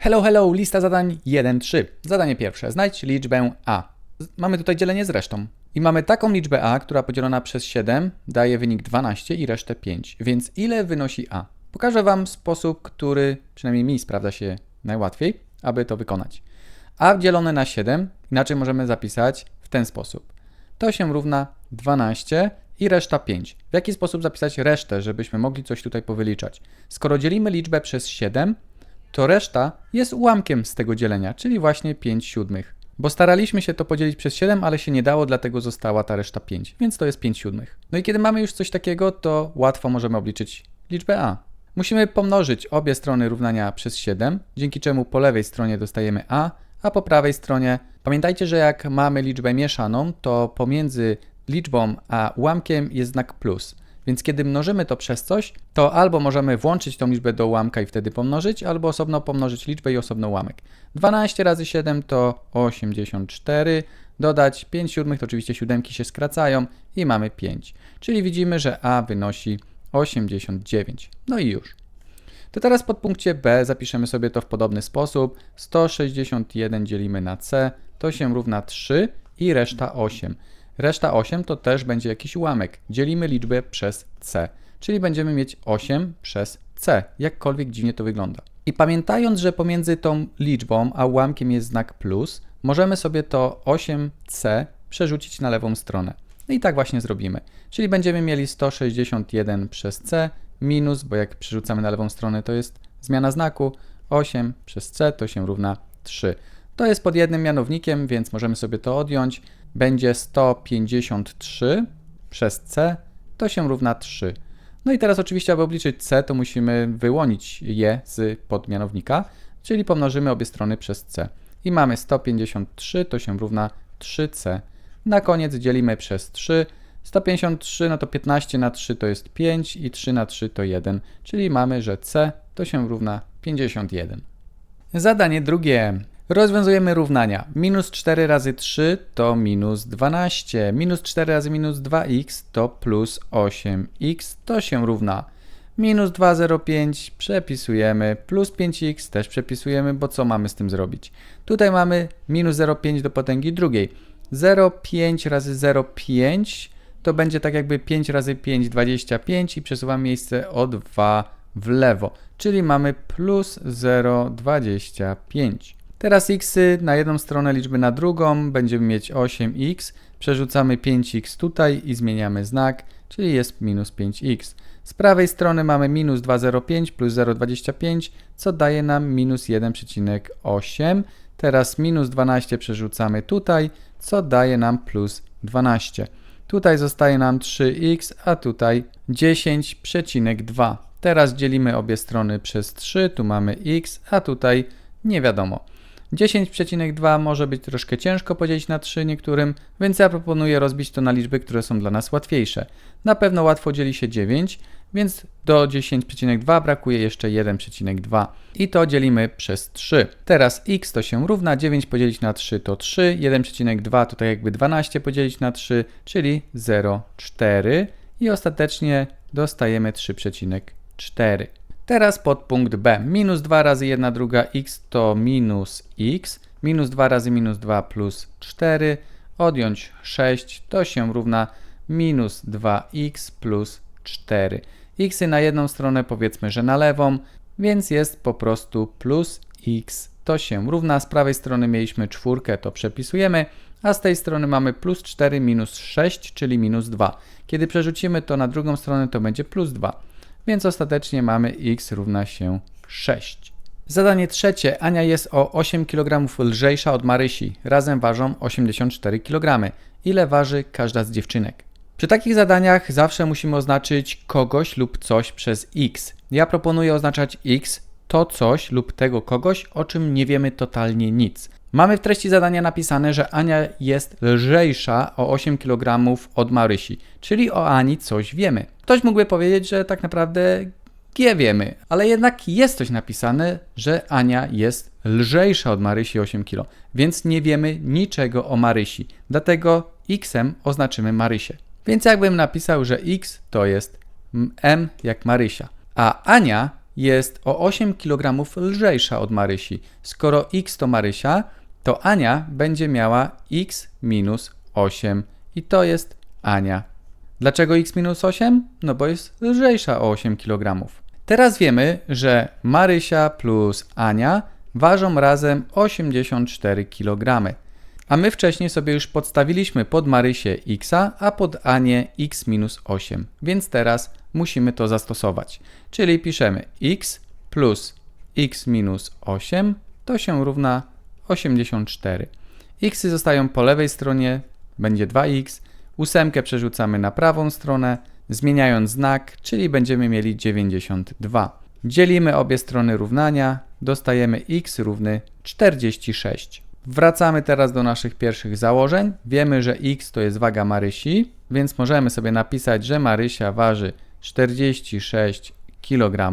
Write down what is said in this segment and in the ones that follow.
Hello, hello, lista zadań 1-3. Zadanie pierwsze. Znajdź liczbę a. Mamy tutaj dzielenie z resztą. I mamy taką liczbę a, która podzielona przez 7 daje wynik 12 i resztę 5. Więc ile wynosi a? Pokażę Wam sposób, który przynajmniej mi sprawdza się najłatwiej, aby to wykonać. a dzielone na 7 inaczej możemy zapisać w ten sposób. To się równa 12 i reszta 5. W jaki sposób zapisać resztę, żebyśmy mogli coś tutaj powyliczać? Skoro dzielimy liczbę przez 7, to reszta jest ułamkiem z tego dzielenia, czyli właśnie 5 siódmych. Bo staraliśmy się to podzielić przez 7, ale się nie dało, dlatego została ta reszta 5, więc to jest 5 siódmych. No i kiedy mamy już coś takiego, to łatwo możemy obliczyć liczbę a. Musimy pomnożyć obie strony równania przez 7, dzięki czemu po lewej stronie dostajemy a, a po prawej stronie pamiętajcie, że jak mamy liczbę mieszaną, to pomiędzy liczbą a ułamkiem jest znak plus. Więc kiedy mnożymy to przez coś, to albo możemy włączyć tą liczbę do ułamka i wtedy pomnożyć, albo osobno pomnożyć liczbę i osobno ułamek. 12 razy 7 to 84, dodać 5 siódmych, to oczywiście siódemki się skracają i mamy 5. Czyli widzimy, że a wynosi 89. No i już. To teraz pod punkcie B zapiszemy sobie to w podobny sposób. 161 dzielimy na C, to się równa 3 i reszta 8. Reszta 8 to też będzie jakiś ułamek. Dzielimy liczbę przez C, czyli będziemy mieć 8 przez C, jakkolwiek dziwnie to wygląda. I pamiętając, że pomiędzy tą liczbą a ułamkiem jest znak plus, możemy sobie to 8C przerzucić na lewą stronę. No i tak właśnie zrobimy. Czyli będziemy mieli 161 przez C minus, bo jak przerzucamy na lewą stronę, to jest zmiana znaku, 8 przez C to się równa 3. To jest pod jednym mianownikiem, więc możemy sobie to odjąć. Będzie 153 przez C to się równa 3. No i teraz oczywiście, aby obliczyć C, to musimy wyłonić je z podmianownika, czyli pomnożymy obie strony przez C. I mamy 153 to się równa 3C. Na koniec dzielimy przez 3. 153 no to 15 na 3 to jest 5 i 3 na 3 to 1, czyli mamy, że C to się równa 51. Zadanie drugie. Rozwiązujemy równania. Minus 4 razy 3 to minus 12. Minus 4 razy minus 2x to plus 8x to się równa. Minus 2,05 przepisujemy, plus 5x też przepisujemy, bo co mamy z tym zrobić? Tutaj mamy minus 0,5 do potęgi drugiej. 0,5 razy 0,5 to będzie tak jakby 5 razy 5, 25 i przesuwam miejsce o 2 w lewo, czyli mamy plus 0,25. Teraz x na jedną stronę liczby na drugą, będziemy mieć 8x, przerzucamy 5x tutaj i zmieniamy znak, czyli jest minus 5x. Z prawej strony mamy minus 2,05 plus 0,25, co daje nam minus 1,8. Teraz minus 12 przerzucamy tutaj, co daje nam plus 12. Tutaj zostaje nam 3x, a tutaj 10,2. Teraz dzielimy obie strony przez 3, tu mamy x, a tutaj nie wiadomo. 10,2 może być troszkę ciężko podzielić na 3 niektórym, więc ja proponuję rozbić to na liczby, które są dla nas łatwiejsze. Na pewno łatwo dzieli się 9, więc do 10,2 brakuje jeszcze 1,2 i to dzielimy przez 3. Teraz x to się równa 9 podzielić na 3 to 3, 1,2 to tak jakby 12 podzielić na 3, czyli 0,4 i ostatecznie dostajemy 3,4. Teraz podpunkt B. Minus 2 razy 1 druga x to minus x. Minus 2 razy minus 2 plus 4. Odjąć 6 to się równa minus 2x plus 4. x na jedną stronę powiedzmy, że na lewą, więc jest po prostu plus x to się równa. Z prawej strony mieliśmy czwórkę, to przepisujemy, a z tej strony mamy plus 4 minus 6, czyli minus 2. Kiedy przerzucimy to na drugą stronę, to będzie plus 2 więc ostatecznie mamy x równa się 6. Zadanie trzecie. Ania jest o 8 kg lżejsza od Marysi. Razem ważą 84 kg. Ile waży każda z dziewczynek? Przy takich zadaniach zawsze musimy oznaczyć kogoś lub coś przez x. Ja proponuję oznaczać x to coś lub tego kogoś, o czym nie wiemy totalnie nic. Mamy w treści zadania napisane, że Ania jest lżejsza o 8 kg od Marysi, czyli o Ani coś wiemy. Ktoś mógłby powiedzieć, że tak naprawdę G wiemy, ale jednak jest coś napisane, że Ania jest lżejsza od Marysi 8 kg, więc nie wiemy niczego o Marysi. Dlatego X-em oznaczymy Marysię. Więc jakbym napisał, że X to jest M jak Marysia, a Ania jest o 8 kg lżejsza od Marysi. Skoro x to Marysia, to Ania będzie miała x minus 8 i to jest Ania. Dlaczego x minus 8? No bo jest lżejsza o 8 kg. Teraz wiemy, że Marysia plus Ania ważą razem 84 kg. A my wcześniej sobie już podstawiliśmy pod Marysię x, a pod Anię x minus 8. Więc teraz musimy to zastosować. Czyli piszemy x plus x minus 8 to się równa 84. x zostają po lewej stronie, będzie 2x. Ósemkę przerzucamy na prawą stronę, zmieniając znak, czyli będziemy mieli 92. Dzielimy obie strony równania, dostajemy x równy 46. Wracamy teraz do naszych pierwszych założeń. Wiemy, że x to jest waga Marysi, więc możemy sobie napisać, że Marysia waży 46 kg,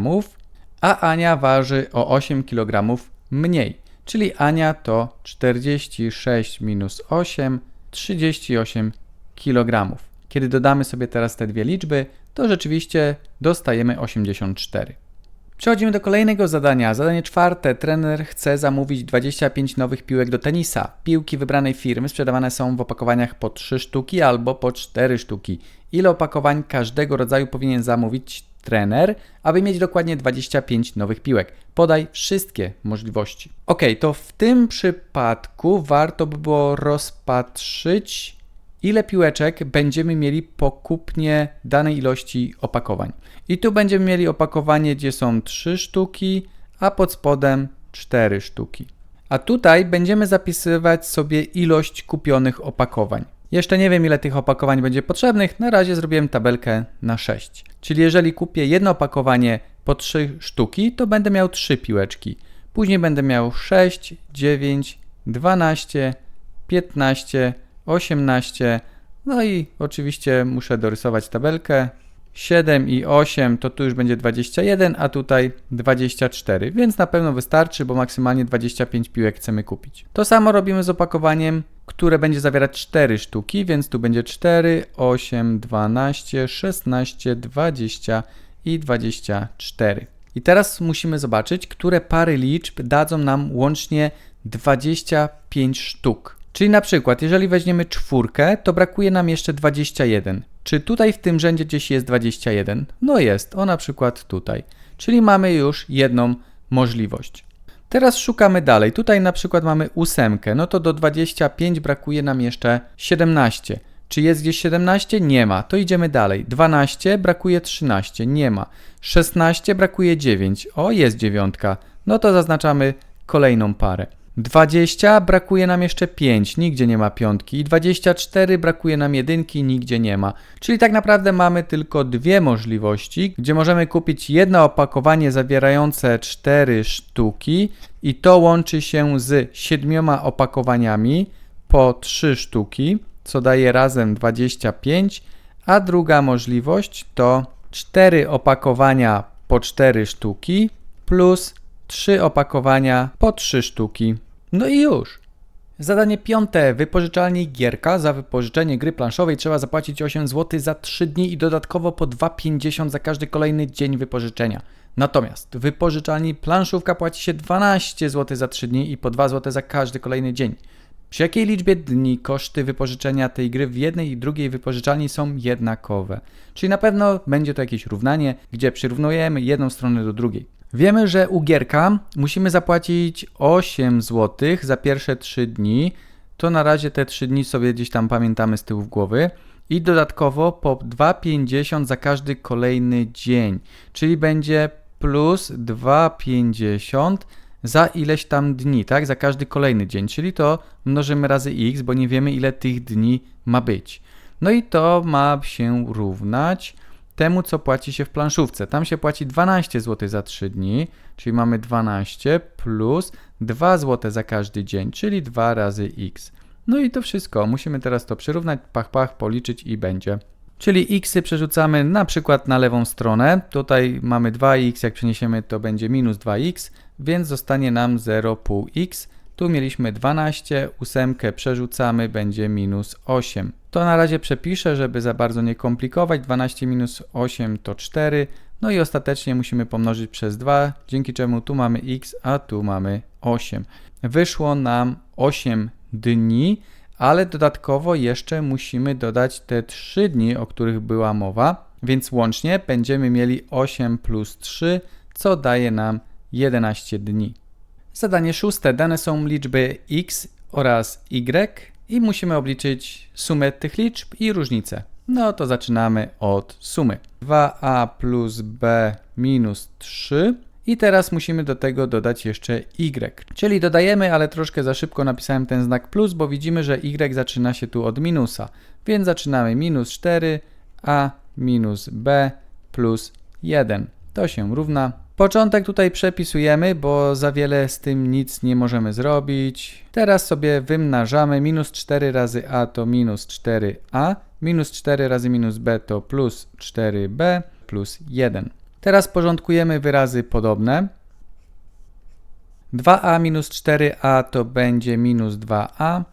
a Ania waży o 8 kg mniej. Czyli Ania to 46 minus 8, 38 kg. Kiedy dodamy sobie teraz te dwie liczby, to rzeczywiście dostajemy 84. Przechodzimy do kolejnego zadania. Zadanie czwarte. Trener chce zamówić 25 nowych piłek do tenisa. Piłki wybranej firmy sprzedawane są w opakowaniach po 3 sztuki albo po 4 sztuki. Ile opakowań każdego rodzaju powinien zamówić trener, aby mieć dokładnie 25 nowych piłek? Podaj wszystkie możliwości. Ok, to w tym przypadku warto by było rozpatrzyć, ile piłeczek będziemy mieli po kupnie danej ilości opakowań. I tu będziemy mieli opakowanie, gdzie są 3 sztuki, a pod spodem 4 sztuki. A tutaj będziemy zapisywać sobie ilość kupionych opakowań. Jeszcze nie wiem, ile tych opakowań będzie potrzebnych. Na razie zrobiłem tabelkę na 6. Czyli jeżeli kupię jedno opakowanie po 3 sztuki, to będę miał 3 piłeczki. Później będę miał 6, 9, 12, 15, 18. No i oczywiście muszę dorysować tabelkę. 7 i 8 to tu już będzie 21, a tutaj 24, więc na pewno wystarczy, bo maksymalnie 25 piłek chcemy kupić. To samo robimy z opakowaniem, które będzie zawierać 4 sztuki, więc tu będzie 4, 8, 12, 16, 20 i 24. I teraz musimy zobaczyć, które pary liczb dadzą nam łącznie 25 sztuk. Czyli na przykład, jeżeli weźmiemy czwórkę, to brakuje nam jeszcze 21. Czy tutaj w tym rzędzie gdzieś jest 21? No jest, o na przykład tutaj. Czyli mamy już jedną możliwość. Teraz szukamy dalej. Tutaj na przykład mamy ósemkę, no to do 25 brakuje nam jeszcze 17. Czy jest gdzieś 17? Nie ma. To idziemy dalej. 12 brakuje 13. Nie ma. 16 brakuje 9. O, jest dziewiątka. No to zaznaczamy kolejną parę. 20 brakuje nam jeszcze 5, nigdzie nie ma piątki. I 24 brakuje nam jedynki, nigdzie nie ma. Czyli tak naprawdę mamy tylko dwie możliwości, gdzie możemy kupić jedno opakowanie zawierające 4 sztuki i to łączy się z siedmioma opakowaniami po 3 sztuki, co daje razem 25, a druga możliwość to 4 opakowania po 4 sztuki plus 3 opakowania po 3 sztuki. No i już. Zadanie piąte. Wypożyczalni Gierka. Za wypożyczenie gry planszowej trzeba zapłacić 8 zł za 3 dni i dodatkowo po 2,50 za każdy kolejny dzień wypożyczenia. Natomiast wypożyczalni planszówka płaci się 12 zł za 3 dni i po 2 zł za każdy kolejny dzień. Przy jakiej liczbie dni koszty wypożyczenia tej gry w jednej i drugiej wypożyczalni są jednakowe? Czyli na pewno będzie to jakieś równanie, gdzie przyrównujemy jedną stronę do drugiej. Wiemy, że u Gierka musimy zapłacić 8 zł za pierwsze 3 dni. To na razie te 3 dni sobie gdzieś tam pamiętamy z tyłu w głowy. I dodatkowo po 2,50 za każdy kolejny dzień. Czyli będzie plus 2,50 za ileś tam dni, tak? Za każdy kolejny dzień. Czyli to mnożymy razy x, bo nie wiemy ile tych dni ma być. No i to ma się równać temu, co płaci się w planszówce. Tam się płaci 12 zł za 3 dni, czyli mamy 12 plus 2 zł za każdy dzień, czyli 2 razy x. No i to wszystko. Musimy teraz to przyrównać, pach, pach, policzyć i będzie. Czyli xy przerzucamy na przykład na lewą stronę. Tutaj mamy 2x, jak przeniesiemy to będzie minus 2x, więc zostanie nam 0,5x. Tu mieliśmy 12, ósemkę przerzucamy, będzie minus 8. To na razie przepiszę, żeby za bardzo nie komplikować. 12 minus 8 to 4, No i ostatecznie musimy pomnożyć przez 2, dzięki czemu tu mamy x, a tu mamy 8. Wyszło nam 8 dni, ale dodatkowo jeszcze musimy dodać te 3 dni, o których była mowa, więc łącznie będziemy mieli 8 plus 3, co daje nam 11 dni. Zadanie szóste. Dane są liczby x oraz y i musimy obliczyć sumę tych liczb i różnicę. No to zaczynamy od sumy. 2a plus b minus 3 i teraz musimy do tego dodać jeszcze y. Czyli dodajemy, ale troszkę za szybko napisałem ten znak plus, bo widzimy, że y zaczyna się tu od minusa. Więc zaczynamy minus 4a minus b plus 1. To się równa. Początek tutaj przepisujemy, bo za wiele z tym nic nie możemy zrobić. Teraz sobie wymnażamy. Minus 4 razy a to minus 4a. Minus 4 razy minus b to plus 4b plus 1. Teraz porządkujemy wyrazy podobne. 2a minus 4a to będzie minus 2a.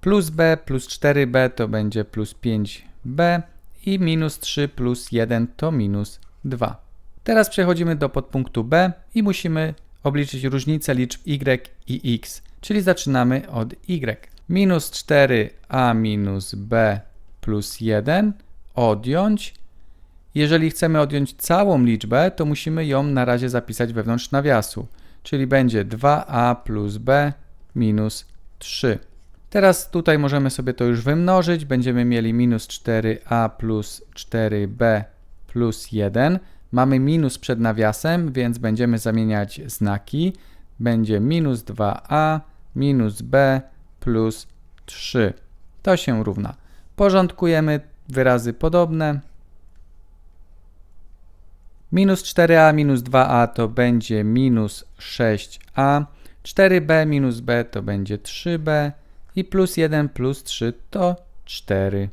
Plus b plus 4b to będzie plus 5b. I minus 3 plus 1 to minus 2. Teraz przechodzimy do podpunktu B i musimy obliczyć różnicę liczb y i x, czyli zaczynamy od y. Minus 4a minus b plus 1 odjąć. Jeżeli chcemy odjąć całą liczbę, to musimy ją na razie zapisać wewnątrz nawiasu, czyli będzie 2a plus b minus 3. Teraz tutaj możemy sobie to już wymnożyć. Będziemy mieli minus 4a plus 4b plus 1. Mamy minus przed nawiasem, więc będziemy zamieniać znaki. Będzie minus 2a minus b plus 3. To się równa. Porządkujemy wyrazy podobne. Minus 4a minus 2a to będzie minus 6a. 4b minus b to będzie 3b. I plus 1 plus 3 to 4.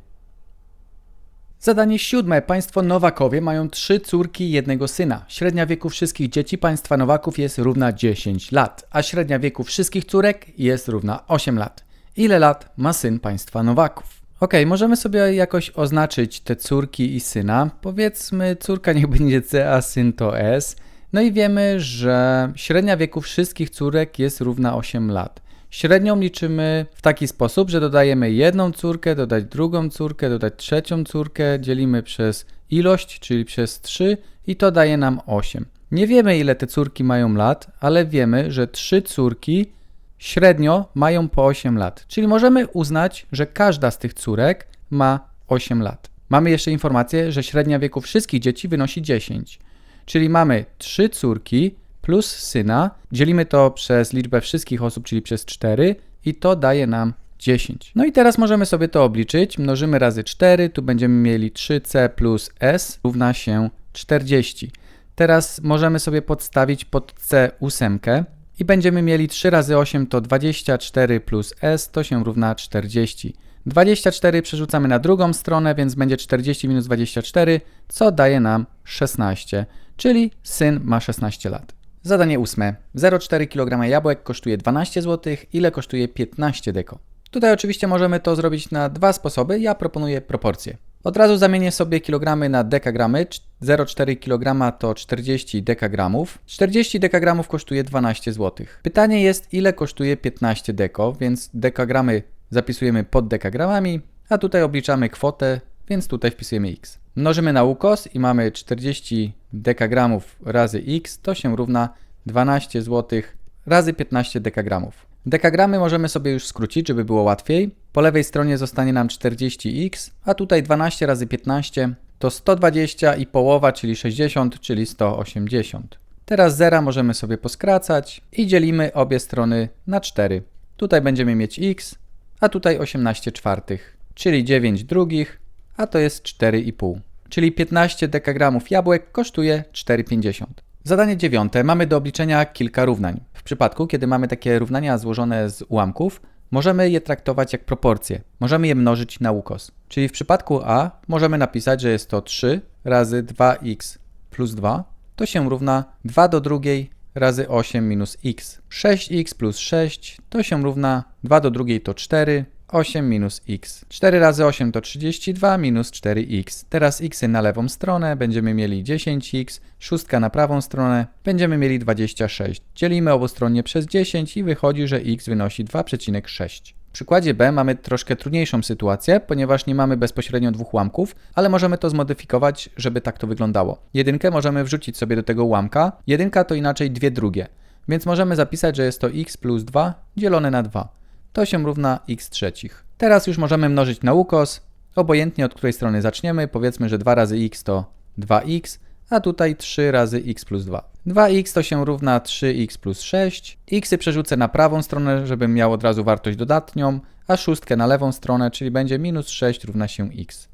Zadanie siódme. Państwo Nowakowie mają trzy córki i jednego syna. Średnia wieku wszystkich dzieci państwa Nowaków jest równa 10 lat, a średnia wieku wszystkich córek jest równa 8 lat. Ile lat ma syn państwa Nowaków? Ok, możemy sobie jakoś oznaczyć te córki i syna. Powiedzmy, córka niech będzie C, a syn to S. No i wiemy, że średnia wieku wszystkich córek jest równa 8 lat. Średnią liczymy w taki sposób, że dodajemy jedną córkę, dodać drugą córkę, dodać trzecią córkę, dzielimy przez ilość, czyli przez 3 i to daje nam 8. Nie wiemy ile te córki mają lat, ale wiemy, że trzy córki średnio mają po 8 lat. Czyli możemy uznać, że każda z tych córek ma 8 lat. Mamy jeszcze informację, że średnia wieku wszystkich dzieci wynosi 10. Czyli mamy trzy córki, plus syna. Dzielimy to przez liczbę wszystkich osób, czyli przez 4 i to daje nam 10. No i teraz możemy sobie to obliczyć. Mnożymy razy 4, tu będziemy mieli 3c plus s równa się 40. Teraz możemy sobie podstawić pod c ósemkę i będziemy mieli 3 razy 8 to 24 plus s to się równa 40. 24 przerzucamy na drugą stronę, więc będzie 40 minus 24, co daje nam 16, czyli syn ma 16 lat. Zadanie ósme. 0,4 kg jabłek kosztuje 12 zł. Ile kosztuje 15 deko? Tutaj oczywiście możemy to zrobić na dwa sposoby. Ja proponuję proporcje. Od razu zamienię sobie kilogramy na dekagramy. 0,4 kg to 40 dekagramów. 40 dekagramów kosztuje 12 zł. Pytanie jest, ile kosztuje 15 deko, więc dekagramy zapisujemy pod dekagramami, a tutaj obliczamy kwotę, więc tutaj wpisujemy x. Mnożymy na ukos i mamy 40 dekagramów razy x, to się równa 12 zł razy 15 dekagramów. Dekagramy możemy sobie już skrócić, żeby było łatwiej. Po lewej stronie zostanie nam 40x, a tutaj 12 razy 15 to 120 i połowa, czyli 60, czyli 180. Teraz zera możemy sobie poskracać i dzielimy obie strony na 4. Tutaj będziemy mieć x, a tutaj 18 czwartych, czyli 9 drugich, a to jest 4,5 czyli 15 dekagramów jabłek kosztuje 4,50. Zadanie dziewiąte. Mamy do obliczenia kilka równań. W przypadku, kiedy mamy takie równania złożone z ułamków, możemy je traktować jak proporcje. Możemy je mnożyć na ukos. Czyli w przypadku A możemy napisać, że jest to 3 razy 2x plus 2, to się równa 2 do drugiej razy 8 minus x. 6x plus 6 to się równa 2 do drugiej to 4, 8 minus x. 4 razy 8 to 32 minus 4x. Teraz xy na lewą stronę będziemy mieli 10x, szóstka na prawą stronę będziemy mieli 26. Dzielimy obustronnie przez 10 i wychodzi, że x wynosi 2,6. W przykładzie B mamy troszkę trudniejszą sytuację, ponieważ nie mamy bezpośrednio dwóch ułamków, ale możemy to zmodyfikować, żeby tak to wyglądało. Jedynkę możemy wrzucić sobie do tego ułamka, jedynka to inaczej dwie drugie, więc możemy zapisać, że jest to x plus 2 dzielone na 2. To się równa x trzecich. Teraz już możemy mnożyć na ukos, obojętnie od której strony zaczniemy, powiedzmy, że 2 razy x to 2x, a tutaj 3 razy x plus 2. 2x to się równa 3x plus 6. xy przerzucę na prawą stronę, żebym miał od razu wartość dodatnią, a szóstkę na lewą stronę, czyli będzie minus 6 równa się x.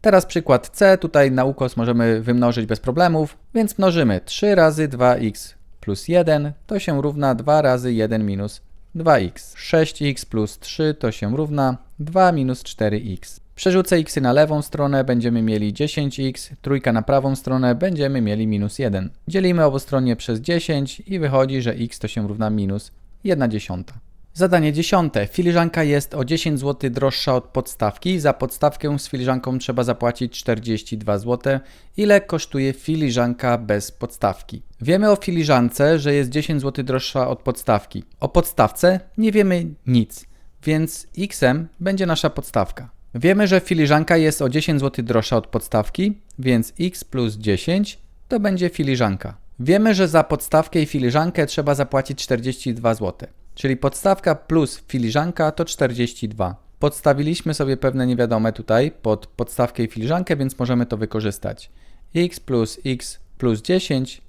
Teraz przykład C, tutaj na ukos możemy wymnożyć bez problemów, więc mnożymy 3 razy 2x plus 1 to się równa 2 razy 1 minus 2x. 6x plus 3 to się równa 2 minus 4x. Przerzucę x na lewą stronę, będziemy mieli 10x, trójka na prawą stronę, będziemy mieli minus 1. Dzielimy obustronnie przez 10 i wychodzi, że x to się równa minus 1 dziesiąta. Zadanie dziesiąte. Filiżanka jest o 10 zł droższa od podstawki. Za podstawkę z filiżanką trzeba zapłacić 42 zł. Ile kosztuje filiżanka bez podstawki? Wiemy o filiżance, że jest 10 zł droższa od podstawki. O podstawce nie wiemy nic, więc xem będzie nasza podstawka. Wiemy, że filiżanka jest o 10 zł droższa od podstawki, więc x plus 10 to będzie filiżanka. Wiemy, że za podstawkę i filiżankę trzeba zapłacić 42 zł, czyli podstawka plus filiżanka to 42. Podstawiliśmy sobie pewne niewiadome tutaj pod podstawkę i filiżankę, więc możemy to wykorzystać. x plus x plus 10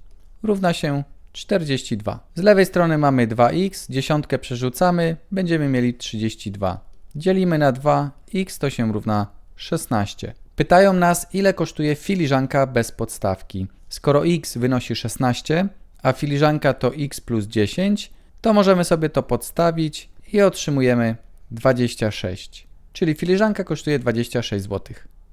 równa się 42. Z lewej strony mamy 2x, dziesiątkę przerzucamy, będziemy mieli 32. Dzielimy na 2, x to się równa 16. Pytają nas, ile kosztuje filiżanka bez podstawki. Skoro x wynosi 16, a filiżanka to x plus 10, to możemy sobie to podstawić i otrzymujemy 26. Czyli filiżanka kosztuje 26 zł.